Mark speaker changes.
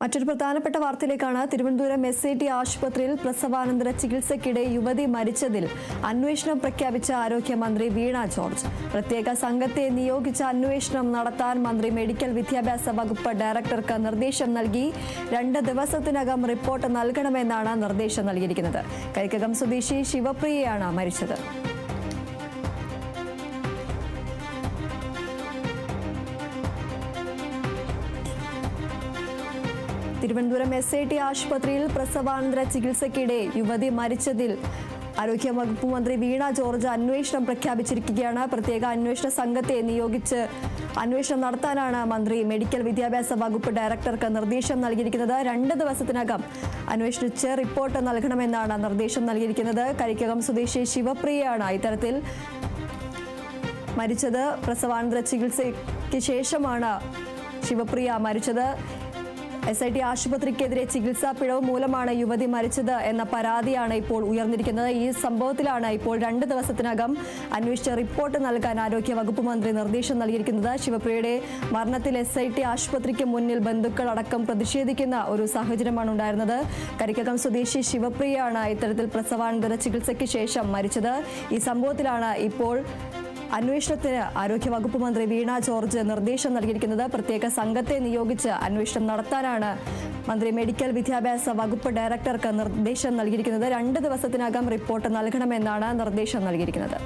Speaker 1: മറ്റൊരു പ്രധാനപ്പെട്ട വാർത്തയിലേക്കാണ് തിരുവനന്തപുരം എസ് ഐ ടി ആശുപത്രിയിൽ പ്രസവാനന്തര ചികിത്സയ്ക്കിടെ യുവതി മരിച്ചതിൽ അന്വേഷണം പ്രഖ്യാപിച്ച ആരോഗ്യമന്ത്രി വീണ ജോർജ്. പ്രത്യേക സംഘത്തെ നിയോഗിച്ച അന്വേഷണം നടത്താൻ മന്ത്രി മെഡിക്കൽ വിദ്യാഭ്യാസ വകുപ്പ് ഡയറക്ടർക്ക് നിർദ്ദേശം നൽകി രണ്ട് ദിവസത്തിനകം റിപ്പോർട്ട് നൽകണമെന്നാണ് നിർദ്ദേശം നൽകിയിരിക്കുന്നത്. കരിക്കകം സ്വദേശി ശിവപ്രിയയാണ് മരിച്ചത്. തിരുവനന്തപുരം എസ് ഐ ടി ആശുപത്രിയിൽ പ്രസവാനന്തര ചികിത്സയ്ക്കിടെ യുവതി മരിച്ചതിൽ ആരോഗ്യ വകുപ്പ് മന്ത്രി വീണ ജോർജ് അന്വേഷണം പ്രഖ്യാപിച്ചിരിക്കുകയാണ്. പ്രത്യേക അന്വേഷണ സംഘത്തെ നിയോഗിച്ച് അന്വേഷണം നടത്താനാണ് മന്ത്രി മെഡിക്കൽ വിദ്യാഭ്യാസ വകുപ്പ് ഡയറക്ടർക്ക് നിർദ്ദേശം നൽകിയിരിക്കുന്നത്. രണ്ട് ദിവസത്തിനകം അന്വേഷിച്ച് റിപ്പോർട്ട് നൽകണമെന്നാണ് നിർദ്ദേശം നൽകിയിരിക്കുന്നത്. കരിക്കകം സ്വദേശി ശിവപ്രിയയാണ് ഇത്തരത്തിൽ മരിച്ചത്. പ്രസവാനന്തര ചികിത്സയ്ക്ക് ശേഷമാണ് ശിവപ്രിയ മരിച്ചത്. എസ് ഐ ടി ആശുപത്രിക്കെതിരെ ചികിത്സാ പിഴവ് മൂലമാണ് യുവതി മരിച്ചത് എന്ന പരാതിയാണ് ഇപ്പോൾ ഉയർന്നിരിക്കുന്നത്. ഈ സംഭവത്തിലാണ് ഇപ്പോൾ രണ്ട് ദിവസത്തിനകം അന്വേഷിച്ച റിപ്പോർട്ട് നൽകാൻ ആരോഗ്യ വകുപ്പ് മന്ത്രി നിർദ്ദേശം നൽകിയിരിക്കുന്നത്. ശിവപ്രിയയുടെ മരണത്തിൽ എസ് ഐ ടി ആശുപത്രിക്ക് മുന്നിൽ ബന്ധുക്കൾ അടക്കം പ്രതിഷേധിക്കുന്ന ഒരു സാഹചര്യമാണ് ഉണ്ടായിരുന്നത്. കരിക്കകം സ്വദേശി ശിവപ്രിയയാണ് ഇത്തരത്തിൽ പ്രസവാനന്തര ചികിത്സയ്ക്ക് ശേഷം മരിച്ചത്. ഈ സംഭവത്തിലാണ് ഇപ്പോൾ അന്വേഷണത്തിന് ആരോഗ്യവകുപ്പ് മന്ത്രി വീണ ജോർജ് നിർദ്ദേശം നൽകിയിരിക്കുന്നത് പ്രത്യേക സംഘത്തെ നിയോഗിച്ച് അന്വേഷണം നടത്താനാണ്. മന്ത്രി മെഡിക്കൽ വിദ്യാഭ്യാസ വകുപ്പ് ഡയറക്ടർക്ക് നിർദ്ദേശം നൽകിയിരിക്കുന്നത് രണ്ട് ദിവസത്തിനകം റിപ്പോർട്ട് നൽകണമെന്നാണ് നിർദ്ദേശം നൽകിയിരിക്കുന്നത്.